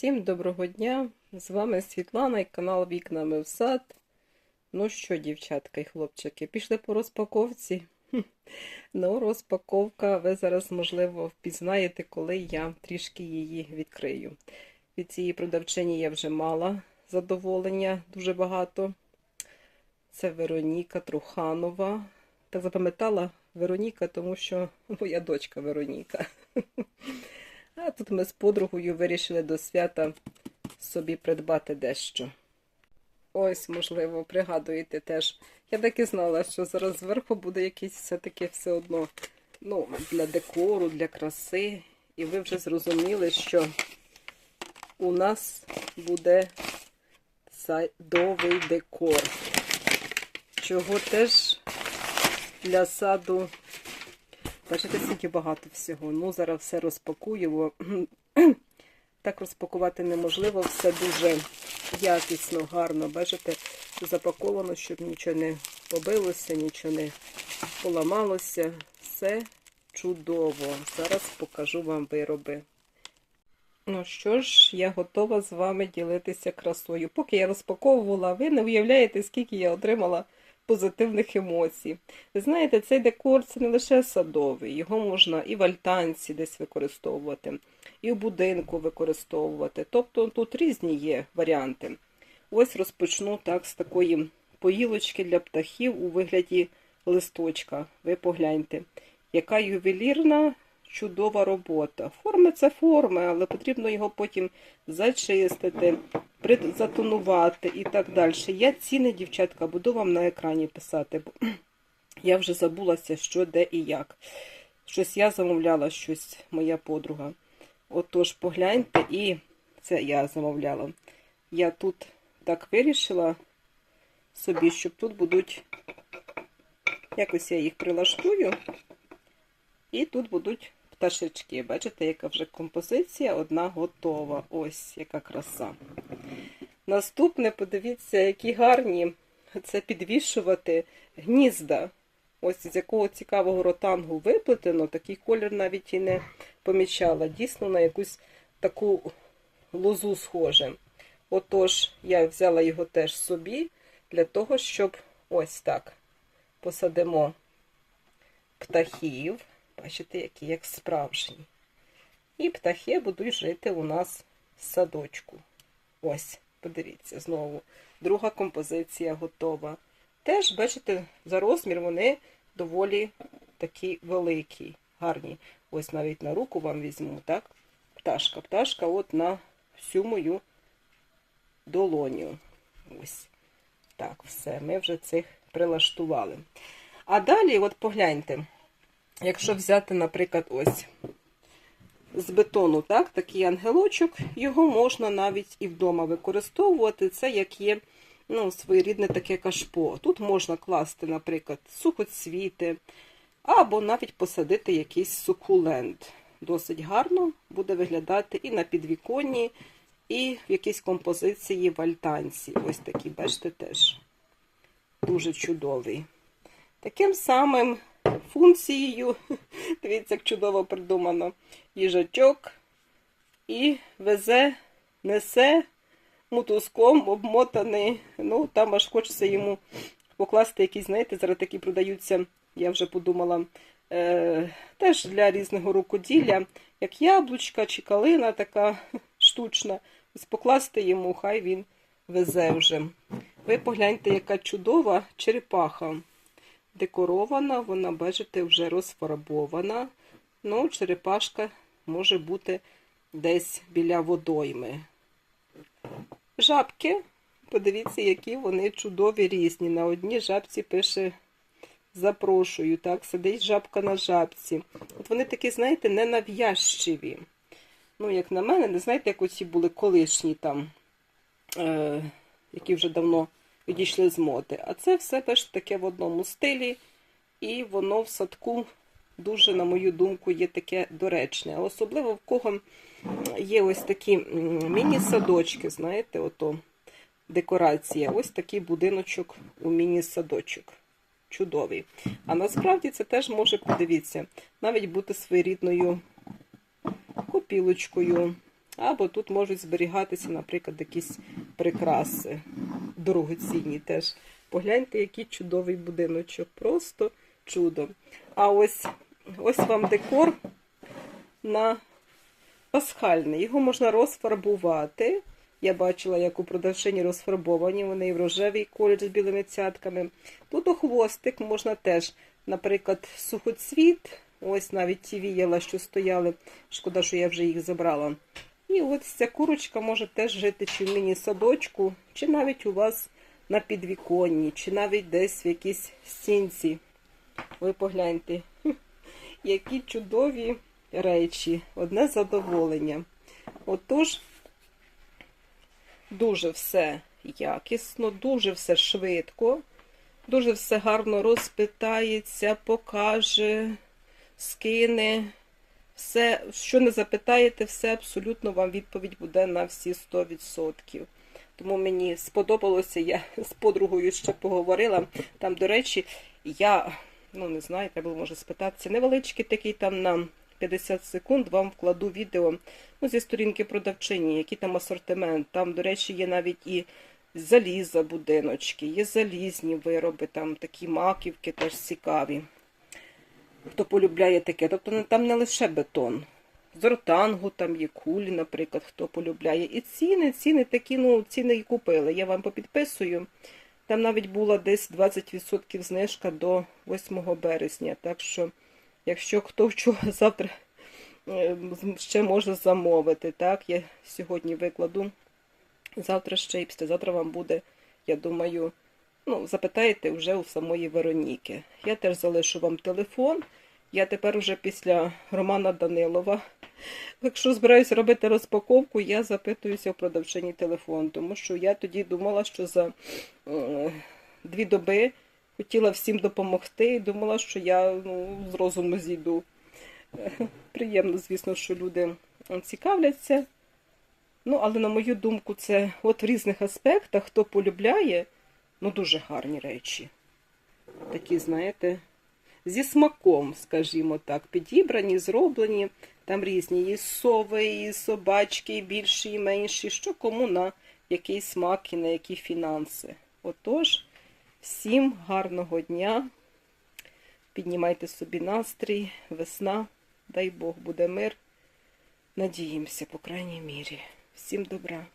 Всім доброго дня! З вами Світлана і канал Вікнами в сад. Ну що, дівчатка і хлопчики, пішли по розпаковці? Ну, розпаковка, ви зараз, можливо, впізнаєте, коли я трішки її відкрию. Від цієї продавчині я вже мала задоволення дуже багато. Це Вероніка Труханова. Так запам'ятала Вероніка, тому що моя дочка Вероніка. А тут ми з подругою вирішили до свята собі придбати дещо. Ось, можливо, пригадуєте теж. Я так і знала, що зараз зверху буде якийсь все-таки все одно ну, для декору, для краси. І ви вже зрозуміли, що у нас буде садовий декор. Чого теж для саду Бачите, скільки багато всього. Ну, зараз все розпакуємо. Так розпакувати неможливо, все дуже якісно, гарно. Бачите, запаковано, щоб нічого не побилося, нічого не поламалося. Все чудово. Зараз покажу вам вироби. Ну що ж, я готова з вами ділитися красою. Поки я розпаковувала, ви не уявляєте, скільки я отримала позитивних емоцій. Ви знаєте, цей декор це не лише садовий, його можна і в альтанці десь використовувати, і в будинку використовувати. Тобто тут різні є варіанти. Ось розпочну так з такої поїлочки для птахів у вигляді листочка. Ви погляньте, яка ювелірна. Чудова робота. Форми це форми, але потрібно його потім зачистити, затонувати і так далі. Я ціни, дівчатка, буду вам на екрані писати, бо я вже забулася, що, де і як. Щось я замовляла, щось моя подруга. Отож, погляньте, і це я замовляла. Я тут так вирішила собі, щоб тут будуть, якось я їх прилаштую, і тут будуть пташечки. Бачите, яка вже композиція одна готова. Ось яка краса. Наступне, подивіться, які гарні це підвішувати гнізда. Ось з якого цікавого ротангу виплетено, такий колір навіть і не помічала. Дійсно, на якусь таку лозу схоже. Отож, я взяла його теж собі, для того, щоб ось так посадимо птахів. Бачите, які як справжні. І птахи будуть жити у нас в садочку. Ось, подивіться, знову. Друга композиція готова. Теж, бачите, за розмір вони доволі такі великі, гарні. Ось навіть на руку вам візьму, так? Пташка. Пташка от на всю мою долоню. Ось. Так, все, ми вже цих прилаштували. А далі, от погляньте. Якщо взяти, наприклад, ось з бетону, так, такий ангелочок, його можна навіть і вдома використовувати. Це як є ну, своєрідне таке кашпо. Тут можна класти, наприклад, сухоцвіти, або навіть посадити якийсь сукулент. Досить гарно буде виглядати і на підвіконні, і в якійсь композиції в альтанці. Ось такі, бачите, теж дуже чудовий. Таким самим функцією. Дивіться, як чудово придумано. Їжачок і везе, несе мотузком обмотаний. Ну, там аж хочеться йому покласти якісь, знаєте, зараз такі продаються, я вже подумала, е, теж для різного рукоділля, як яблучка чи калина така штучна. Ось покласти йому, хай він везе вже. Ви погляньте, яка чудова черепаха декорована, вона, бачите, вже розфарбована. Ну, черепашка може бути десь біля водойми. Жабки, подивіться, які вони чудові різні. На одній жабці пише запрошую, так, сидить жабка на жабці. От вони такі, знаєте, ненав'язчиві. Ну, як на мене, не знаєте, як оці були колишні там, е, які вже давно відійшли з моди. А це все теж таке в одному стилі, і воно в садку дуже, на мою думку, є таке доречне. Особливо в кого є ось такі міні-садочки, знаєте, ото декорація. Ось такий будиночок у міні-садочок. Чудовий. А насправді це теж може, подивіться, навіть бути своєрідною копілочкою Або тут можуть зберігатися, наприклад, якісь прикраси дорогоцінні теж. Погляньте, який чудовий будиночок. Просто чудо. А ось, ось вам декор на пасхальний. Його можна розфарбувати. Я бачила, як у продавчині розфарбовані, вони і в рожевий колір з білими цятками. Тут у хвостик можна теж, наприклад, сухоцвіт. Ось навіть ті віяла, що стояли. Шкода, що я вже їх забрала. І от ця курочка може теж жити чи в міні-садочку, чи навіть у вас на підвіконні, чи навіть десь в якійсь стінці. Ви погляньте, які чудові речі, одне задоволення. Отож, дуже все якісно, дуже все швидко, дуже все гарно розпитається, покаже, скине. Все, що не запитаєте, все абсолютно вам відповідь буде на всі 100%. Тому мені сподобалося, я з подругою ще поговорила. Там, до речі, я, ну не знаю, треба було може спитатися, невеличкий такий там на 50 секунд вам вкладу відео ну, зі сторінки продавчині, який там асортимент. Там, до речі, є навіть і заліза будиночки, є залізні вироби, там такі маківки теж цікаві. Хто полюбляє таке. Тобто там не лише бетон. З ротангу там є кулі, наприклад, хто полюбляє. І ціни, ціни такі, ну, ціни і купили. Я вам попідписую. Там навіть була десь 20% знижка до 8 березня. Так що, якщо хто вчора завтра е, ще може замовити, так, я сьогодні викладу. Завтра ще і післязавтра вам буде, я думаю, ну, запитаєте вже у самої Вероніки. Я теж залишу вам телефон. Я тепер уже після Романа Данилова. Якщо збираюся робити розпаковку, я запитуюся в продавчині телефон, тому що я тоді думала, що за е, дві доби хотіла всім допомогти і думала, що я ну, з розуму зійду. Приємно, звісно, що люди цікавляться. Ну, але на мою думку, це от в різних аспектах, хто полюбляє, ну дуже гарні речі. Такі, знаєте, зі смаком, скажімо так, підібрані, зроблені. Там різні і сови, і собачки, і більші, і менші, що кому на який смак і на які фінанси. Отож, всім гарного дня. Піднімайте собі настрій, весна, дай Бог буде мир. Надіємося, по крайній мірі. Всім добра.